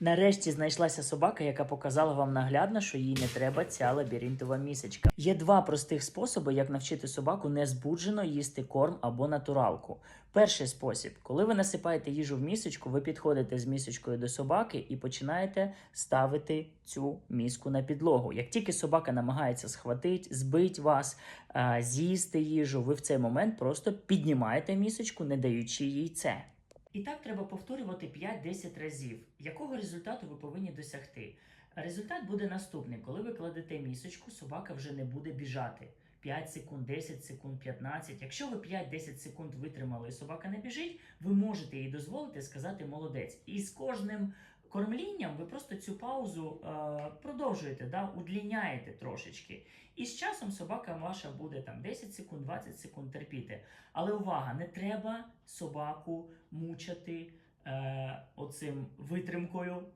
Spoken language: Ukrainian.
Нарешті знайшлася собака, яка показала вам наглядно, що їй не треба ця лабіринтова місечка. Є два простих способи, як навчити собаку незбуджено їсти корм або натуралку. Перший спосіб, коли ви насипаєте їжу в місочку, ви підходите з місочкою до собаки і починаєте ставити цю міску на підлогу. Як тільки собака намагається схватити, збити вас, з'їсти їжу, ви в цей момент просто піднімаєте місочку, не даючи їй це. І так треба повторювати 5-10 разів. Якого результату ви повинні досягти? Результат буде наступний: коли ви кладете місочку, собака вже не буде біжати. 5 секунд, 10 секунд, 15. Якщо ви 5-10 секунд витримали і собака не біжить, ви можете їй дозволити сказати молодець. І з кожним кормлінням ви просто цю паузу е, продовжуєте, да, удліняєте трошечки. І з часом собака ваша буде там 10 секунд, 20 секунд терпіти. Але увага, не треба собаку мучити е, оцим витримкою.